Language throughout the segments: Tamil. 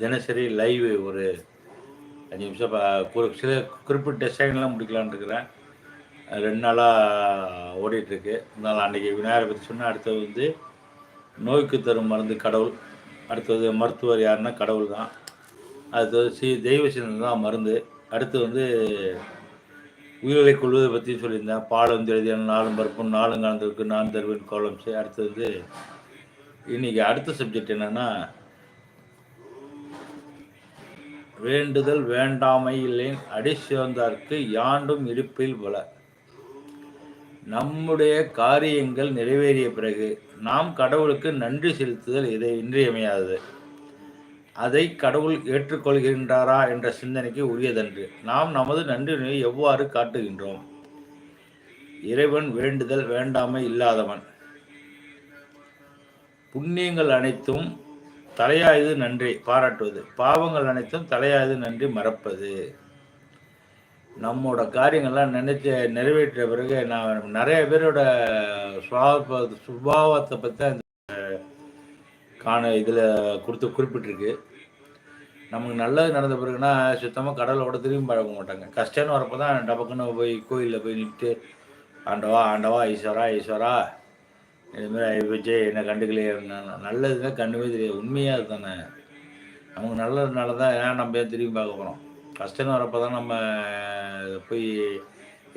தினசரி லைவ் ஒரு அஞ்சு நிமிஷம் ஒரு சில குறிப்பிட்ட செகண்ட்லாம் முடிக்கலான்னு இருக்கிறேன். ரெண்டு நாளாக ஓடிட்டுருக்கு இருந்தாலும் அன்றைக்கி விநாயகரை பற்றி சொன்னால் அடுத்தது வந்து நோய்க்கு தரும் மருந்து கடவுள். அடுத்தது மருத்துவர் யாருன்னா கடவுள் தான். அடுத்தது சி தெய்வ சின்னம் தான் மருந்து. அடுத்து வந்து உயிர்களை கொள்வதை பற்றி சொல்லியிருந்தேன். பாலம் எழுதியான நாலும் பருப்பும் நாலும் கலந்துருக்கு நான் தருவேன் கோலம்ஸ் அடுத்து வந்து அடுத்த சப்ஜெக்ட் என்னன்னா வேண்டுதல் வேண்டாமை இல்லேன் அடி சிவந்தார்க்கு யாண்டும் இருப்பில் பல நம்முடைய காரியங்கள் நிறைவேறிய பிறகு நாம் கடவுளுக்கு நன்றி செலுத்துதல் இதை இன்றியமையாதது. அதை கடவுள் ஏற்றுக்கொள்கின்றாரா என்ற சிந்தனைக்கு உரியதன்று. நாம் நமது நன்றியை எவ்வாறு காட்டுகின்றோம்? இறைவன் வேண்டுதல் வேண்டாமை இல்லாதவன். புண்ணியங்கள் அனைத்தும் தலையாயது நன்றி பாராட்டுவது. பாவங்கள் அனைத்தும் தலையாயது நன்றி மறப்பது. நம்மோட காரியங்கள்லாம் நினைச்சு நிறைவேற்ற பிறகு நான் நிறைய பேரோட சுபாவ சுபாவத்தை பற்றி அந்த காண இதில் கொடுத்து குறிப்பிட்டிருக்கு. நமக்கு நல்லது நடந்த பிறகுனா சுத்தமாக கடலோட திரும்பி பழக மாட்டாங்க. கஷ்டம்னு வரப்போ தான் டபக்குன்னு போய் கோயிலில் போய் நின்று ஆண்டவா ஆண்டவா ஈஸ்வரா ஈஸ்வரா இதுமாதிரி விஜய் என்ன கண்டுக்கலையே. நல்லதுதான் கண்ணுமே தெரியாது. உண்மையாக அதுதானே. நமக்கு நல்லதுனால தான் ஏன் நம்ம ஏன் திரும்பி பார்க்க போகிறோம் கஷ்டம்னு வரப்போ தான் நம்ம போய்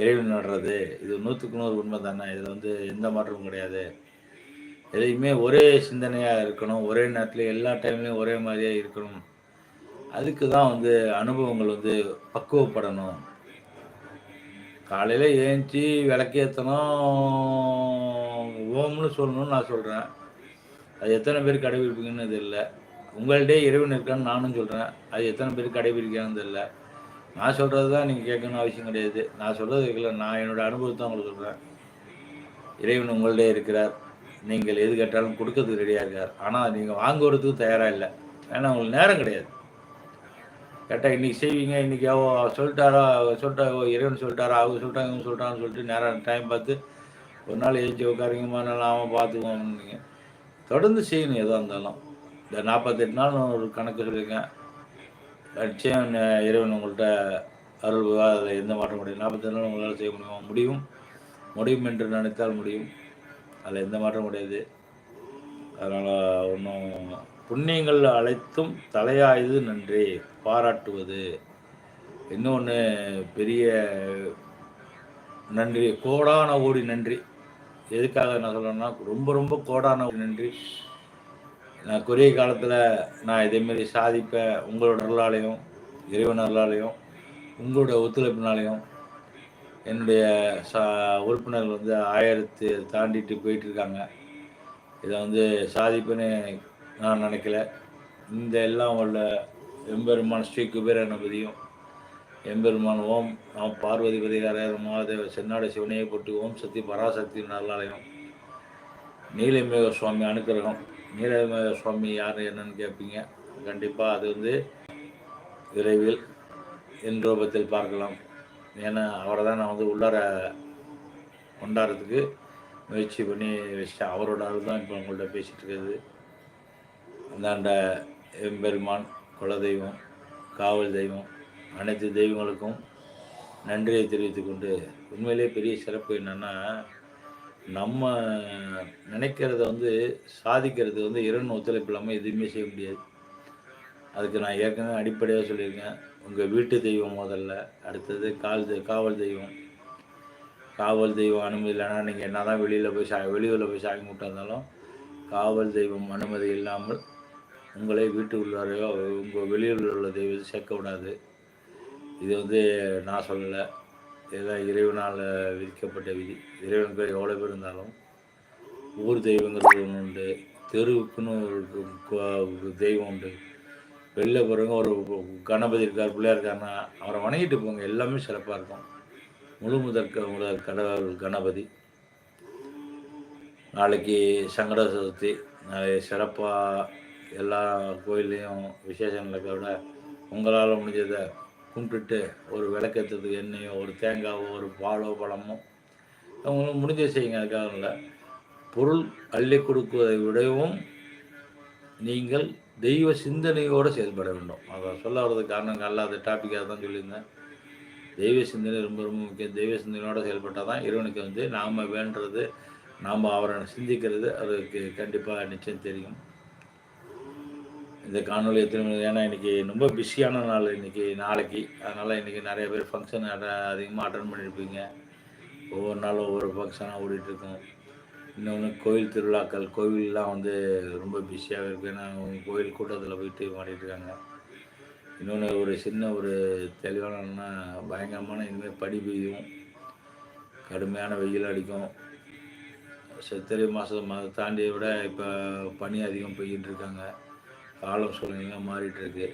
இறைவன் நடுறது. இது நூற்றுக்கு நூறு உண்மை தானே. இதில் வந்து எந்த மாற்றமும் கிடையாது. எதையுமே ஒரே சிந்தனையாக இருக்கணும். ஒரே நேரத்தில் எல்லா டைம்லேயும் ஒரே மாதிரியாக இருக்கணும். அதுக்கு தான் வந்து அனுபவங்கள் வந்து பக்குவப்படணும். காலையில் ஏஞ்சி விளக்கேற்றணும் ஓம்னு சொல்லணும்னு நான் சொல்கிறேன் அது எத்தனை பேர் கடைபிடிப்பீங்கன்னு இல்லை உங்கள்கிட்டே இறைவன் இருக்கான்னு நானும் சொல்கிறேன் அது எத்தனை பேர் கடைபிடிக்கிறான்னு இல்லை நான் சொல்கிறது தான் நீங்கள் கேட்கணும்னு அவசியம் கிடையாது. நான் சொல்கிறது இல்லை நான் என்னோடய அனுபவத்தை உங்களுக்கு சொல்கிறேன் இறைவன் உங்கள்கிட்டே இருக்கிறார். நீங்கள் எது கேட்டாலும் கொடுக்கறதுக்கு ரெடியாக இருக்கார். ஆனால் நீங்கள் வாங்குறதுக்கு தயாராக இல்லை. ஏன்னா உங்களுக்கு நேரம் கிடையாது. கேட்டால் இன்றைக்கி செய்வீங்க? இன்றைக்கி அவ சொல்லிட்டாரா? சொல்லிட்டா ஓ, இறைவன் சொல்லிட்டாரா? அவங்க சொல்லிட்டாங்க இவங்க சொல்லிட்டான்னு சொல்லிட்டு நேரம் டைம் பார்த்து ஒரு நாள் எழுச்சி உட்காருங்கம்மா நல்லா அவன் பார்த்துக்குவோம் தொடர்ந்து செய்யணும் எதாக இருந்தாலும். இந்த நாற்பத்தெட்டு நாள் நான் ஒரு கணக்கு சொல்லியிருக்கேன். நிச்சயம் இறைவன் உங்கள்கிட்ட அருள் அதில் எந்த மாற்றம் முடியும்? நாற்பத்தெட்டு நாள் உங்களால் செய்ய முடியுமா? முடியும். முடியும் என்று நினைத்தால் முடியும். அதில் எந்த மாற்றம் கிடையாது. அதனால் ஒன்றும் புண்ணியங்கள் அழைத்தும் தலையாயது நன்றி. பாராட்டுவது. இன்னொன்று பெரிய நன்றி கோடான ஓடி நன்றி. எதுக்காக நான் சொல்கிறேன்னா ரொம்ப ரொம்ப கோடான ஓடி நன்றி. நான் குறுகிய காலத்தில் நான் இதேமாரி சாதிப்பேன் உங்களோட அருளாலையும் இறைவன் அருளாலையும் உங்களோட ஒத்துழைப்பினாலையும் என்னுடைய சா உறுப்பினர்கள் வந்து ஆயிரத்து தாண்டிட்டு போயிட்டுருக்காங்க இதை வந்து சாதிப்புன்னு நான் நினைக்கல. இந்த எல்லாம் உள்ள எம்பெருமான் ஸ்ரீ குபேரனபதியும் எம்பெருமான் ஓம் நாம் பார்வதி பதிகாரர் மகாதேவ சென்னாட சிவனையை போட்டு ஓம் சக்தி பராசக்தி நல்லாலயம் நீலமேக சுவாமி அனுக்கிரகம். நீலமேக சுவாமி யார் என்னன்னு கேட்பீங்க கண்டிப்பாக அது வந்து விரைவில் என் ரூபத்தில் பார்க்கலாம். ஏன்னா அவரை தான் நான் வந்து உள்ளார கொண்டாடுறதுக்கு முயற்சி பண்ணி வச்சிட்டேன். அவரோட அருள் தான் இப்போ உங்கள்கிட்ட பேசிகிட்டு இருக்கிறது அந்தாண்ட எம்பெருமான் குலதெய்வம் காவல் தெய்வம் அனைத்து தெய்வங்களுக்கும் நன்றியை தெரிவித்துக்கொண்டு உண்மையிலே பெரிய சிறப்பு என்னென்னா நம்ம நினைக்கிறத வந்து சாதிக்கிறது வந்து இறைவன் ஒத்துழைப்பு இல்லாமல் எதுவுமே செய்ய முடியாது. அதுக்கு நான் ஏற்கனவே அடிப்படையாக சொல்லியிருக்கேன். உங்கள் வீட்டு தெய்வம் முதல்ல அடுத்தது கால் காவல் தெய்வம். காவல் தெய்வம் அனுமதி இல்லைன்னா நீங்கள் என்ன தான் வெளியில் போய் சா வெளியூரில் போய் சாமி கும்பிட்டு இருந்தாலும் காவல் தெய்வம் அனுமதி இல்லாமல் உங்களை வீட்டு உள்ளாரையோ உங்கள் வெளியில் உள்ள தெய்வத்தை சேர்க்க விடாது. இது வந்து நான் சொல்லலை. இதெல்லாம் இறைவனால் விதிக்கப்பட்ட விதி. இறைவன் பேர் எவ்வளோ பேர் இருந்தாலும் ஊர் தெய்வங்கிறது ஒன்று உண்டு. தெருவுக்குன்னு ஒரு தெய்வம் உண்டு. வெளில போகிறவங்க ஒரு கணபதி இருக்கார் பிள்ளையார் இருக்காருன்னா அவரை வணங்கிட்டு போங்க. எல்லாமே சிறப்பாக இருக்கும். முழு முதற் முதல் கடவுள் கணபதி. நாளைக்கு சங்கட சதுர்த்தி நாளை சிறப்பாக எல்லா கோயில்லையும் விசேஷம் விட உங்களால் முடிஞ்சதை கும்பிட்டுட்டு ஒரு விளக்கத்துக்கு எண்ணெயோ ஒரு தேங்காவோ ஒரு பாலோ பழமோ அவங்களுக்கு முடிஞ்ச செய்யுங்க அதுக்காக இல்லை. பொருள் அள்ளி கொடுக்குவதை விடவும் நீங்கள் தெய்வ சிந்தனையோடு செயல்பட வேண்டும். அதை சொல்ல வர்றது காரணம் அல்லாத டாப்பிக்காக தான் சொல்லியிருந்தேன். தெய்வ சிந்தனை ரொம்ப ரொம்ப முக்கியம். தெய்வ சிந்தனையோடு செயல்பட்டால் தான் இறைவனுக்கு வந்து நாம் வேண்டுறது நாம் அவரை சிந்திக்கிறது அதுக்கு கண்டிப்பாக நிச்சயம் தெரியும். இந்த காணொலி எத்தனை ஏன்னா இன்றைக்கி ரொம்ப பிஸியான நாள் இன்றைக்கி நாளைக்கு. அதனால் இன்றைக்கி நிறைய பேர் ஃபங்க்ஷன் அதிகமாக அட்டன் பண்ணியிருப்பீங்க ஒவ்வொரு நாளும் ஒவ்வொரு ஃபங்க்ஷனாக ஓடிட்டுருக்கோம். இன்னொன்று கோயில் திருவிழாக்கள். கோவிலெலாம் வந்து ரொம்ப பிஸியாக இருக்குது ஏன்னா கோயில் கூட்டத்தில் போயிட்டு மாட்டிகிட்ருக்காங்க இன்னொன்று ஒரு சின்ன ஒரு தெளிவான பயங்கரமான இனிமேல் படி பெய்யும். கடுமையான வெயில் அடிக்கும். சித்திரை மாதம் அதை தாண்டியை விட இப்போ பனி அதிகம் பெய்யிட்டு இருக்காங்க காலம் சூழ்நிலையாக மாறிட்டு இருக்கு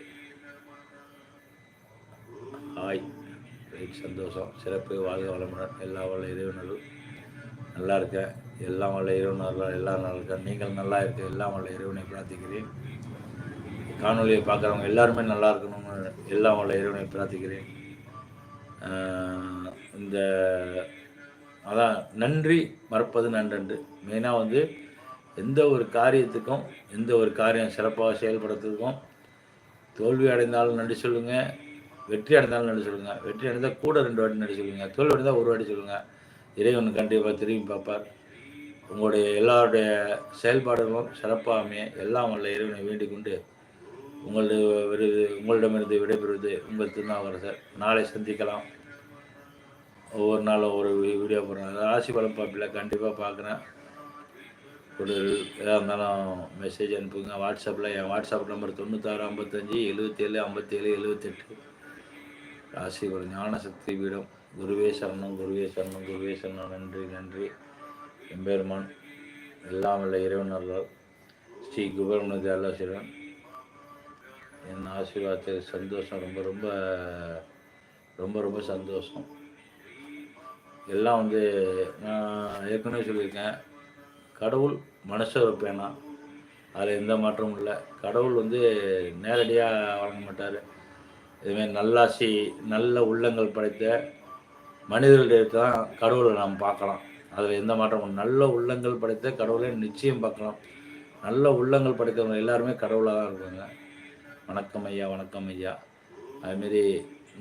ஹாய் சந்தோஷம். சிறப்பு. வாழ்க வளமுடன். எல்லா வல்ல இறைவனரும் நல்லா இருக்கேன் எல்லாம் வல்ல இறைவனர்கள் எல்லாம் நல்லா இருக்கேன் நீங்கள் நல்லா இருக்க. எல்லாம் வல்ல இறைவனை பிரார்த்திக்கிறேன். காணொலியை பார்க்குறவங்க எல்லாருமே நல்லா இருக்கணும்னு எல்லாம் வல்ல இறைவனை பிரார்த்திக்கிறேன். இந்த அதான் நன்றி மறப்பது நன்றன்று. மெயினாக வந்து எந்த ஒரு காரியத்துக்கும் எந்த ஒரு காரியம் சிறப்பாக செயல்படுறதுக்கும் தோல்வி அடைந்தாலும் நன்றி சொல்லுங்கள் வெற்றி அடைந்தாலும் நன்றி சொல்லுங்கள் வெற்றி அடைந்தால் கூட ரெண்டு வாட்டி நன்றி சொல்லுங்கள் தோல்வி அடைந்தால் ஒரு வாட்டி சொல்லுங்கள் இறைவன் கண்டிப்பாக திரும்பி பார்ப்பார். உங்களுடைய எல்லாருடைய செயல்பாடுகளும் சிறப்பாக அமைய எல்லாம் வல்ல இறைவனை வேண்டிக் கொண்டு உங்களுடைய விருது உங்களிடமிருந்து விடைபெறுவது உங்கள் திருநாவுக்கரசர். நாளை சந்திக்கலாம். ஒவ்வொரு நாளும் ஒரு வீடியோ போடுறேன். ராசி பலம் பார்ப்பில் கண்டிப்பாக பார்க்குறேன். கொடு எதாக இருந்தாலும் மெசேஜ் அனுப்புங்க. வாட்ஸ்அப்பில் என் வாட்ஸ்அப் நம்பர் தொண்ணூத்தாறு ஐம்பத்தஞ்சு எழுபத்தேழு ஐம்பத்தேழு எழுபத்தெட்டு ராசி ஒரு ஞானசக்தி பீடம். குருவே சரணம் குருவே சரணம் குருவே சரணம். நன்றி நன்றி. எம்பெருமான் எல்லாம் இல்லை இறைவன் ஸ்ரீ குபேரமனது அல்லாசிவன் என் ஆசீர்வாதத்தில் சந்தோஷம். ரொம்ப ரொம்ப ரொம்ப ரொம்ப சந்தோஷம். எல்லாம் வந்து நான் ஏற்கனவே சொல்லியிருக்கேன். கடவுள் மனுஷர் பேனா. அதில் எந்த மாற்றமும் இல்லை. கடவுள் வந்து நேரடியாக வழங்க மாட்டார். இதுமாரி நல்லாசி நல்ல உள்ளங்கள் படைத்த மனிதர்களுடைய தான் கடவுளை நாம் பார்க்கலாம். அதில் எந்த மாற்றமும் நல்ல உள்ளங்கள் படைத்த கடவுளை நிச்சயம் பார்க்கலாம். நல்ல உள்ளங்கள் படைத்தவங்க எல்லாருமே கடவுளாக தான் இருப்பாங்க வணக்கம் ஐயா வணக்கம் ஐயா. அதுமாரி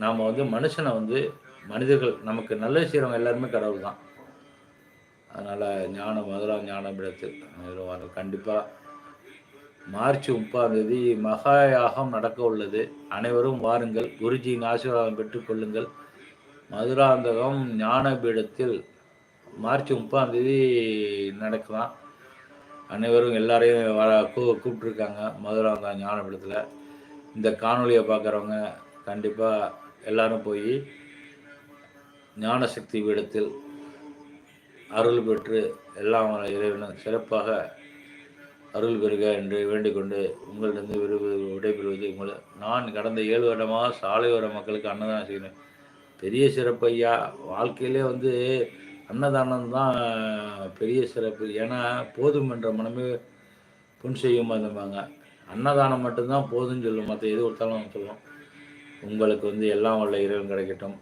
நாம் வந்து மனுஷனை வந்து மனிதர்கள் நமக்கு நல்ல செய்கிறவங்க எல்லாருமே கடவுள் தான் அதனால் ஞான மதுரா ஞானபீடத்தில் கண்டிப்பாக மார்ச் முப்பாம் தேதி மகாயாகம் நடக்க உள்ளது. அனைவரும் வாருங்கள். குருஜியின் ஆசீர்வாதம் பெற்றுக்கொள்ளுங்கள் மதுராந்தகம் ஞானபீடத்தில் மார்ச் முப்பாம் தேதி நடக்கலாம். அனைவரும் எல்லாரையும் வர கூ கூப்பிட்ருக்காங்க மதுராந்தகம் ஞானபீடத்தில். இந்த காணொலியை பார்க்குறவங்க கண்டிப்பாக எல்லோரும் போய் ஞானசக்தி பீடத்தில் அருள் பெற்று எல்லாம் இறைவனும் சிறப்பாக அருள் பெறுக என்று வேண்டிக்கொண்டு உங்களிடம் விருது விடைபெறுவது உங்களை நான் கடந்த ஏழு வருடமாக சாலையோர மக்களுக்கு அன்னதானம் செய்யணும். பெரிய சிறப்பு ஐயா. வாழ்க்கையிலே வந்து அன்னதானம் தான் பெரிய சிறப்பு. ஏன்னா போதும் என்ற மனமே புண் செய்யும் அந்தமாங்க அன்னதானம் மட்டும்தான் போதும்னு சொல்லும் மற்ற எது கொடுத்தாலும் சொல்லுவோம். உங்களுக்கு வந்து எல்லாம் உள்ள இறைவன் கிடைக்கட்டும்.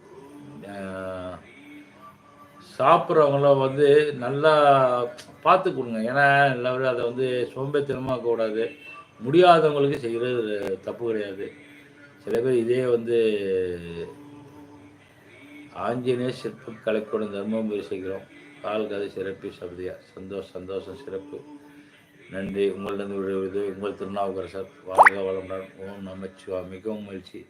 சாப்பிட்றவங்கள வந்து நல்லா பார்த்து கொடுங்க ஏன்னா எல்லாரும் அதை வந்து சோம்பேத்தனமாக கூடாது முடியாதவங்களுக்கு செய்கிறது தப்பு கிடையாது. சில பேர் இதே வந்து ஆஞ்சநேய சிற்ப கலைக்கூடம் தர்மபுரி செய்கிறோம் கால் கதை சிறப்பு சபதியா. சந்தோஷம் சந்தோஷம் சிறப்பு. நன்றி. உங்களிடம் உங்கள் திருநாவுக்கரசர். வாழ்க வளமுடன். ஓம் நமச்சிவா மிகவும் மகிழ்ச்சி.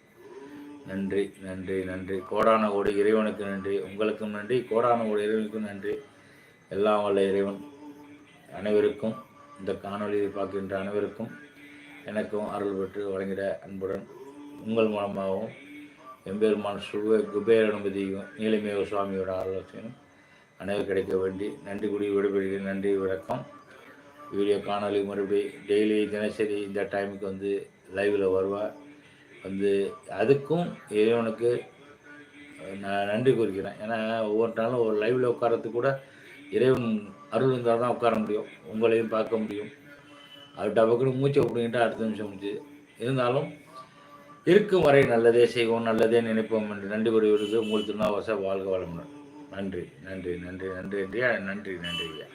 நன்றி நன்றி நன்றி. கோடான கோடி இறைவனுக்கு நன்றி. உங்களுக்கும் நன்றி. கோடான கோடி இறைவனுக்கும் நன்றி. எல்லாம் வல்ல இறைவன். அனைவருக்கும் இந்த காணொலியை பார்க்கின்ற அனைவருக்கும் எனக்கும் அருள் பெற்று வழங்கிட அன்புடன் உங்கள் மூலமாகவும் எம்பெருமான் சுக குபேரனுமதியும் நீலமேவ சுவாமியோட ஆலோசனையும் அனைவர் கிடைக்க வேண்டி நன்றி கூடி விடுபடுகிறேன் நன்றி வணக்கம். வீடியோ காணொலி மறுபடி டெய்லி தினசரி இந்த டைமுக்கு வந்து லைவில் வருவார். வந்து அதுக்கும் இறைவனுக்கு நான் நன்றி கூறுகிறேன். ஏன்னா ஒவ்வொரு நாளும் ஒரு லைவில் உட்காரத்து கூட இறைவன் அருள் இருந்தால் தான் உட்கார முடியும். உங்களையும் பார்க்க முடியும். அது டபக்குன்னு மூச்சை அப்படின்ட்டு அடுத்த நிமிஷம் முடிச்சு இருந்தாலும் இருக்கும் வரை நல்லதே செய்வோம் நல்லதே நினைப்போம் என்று நன்றி கூறி விடுது நான் திருநாவாச வாழ்க வளமுடன். நன்றி நன்றி நன்றி நன்றி நன்றி நன்றி நன்றி ஐயா.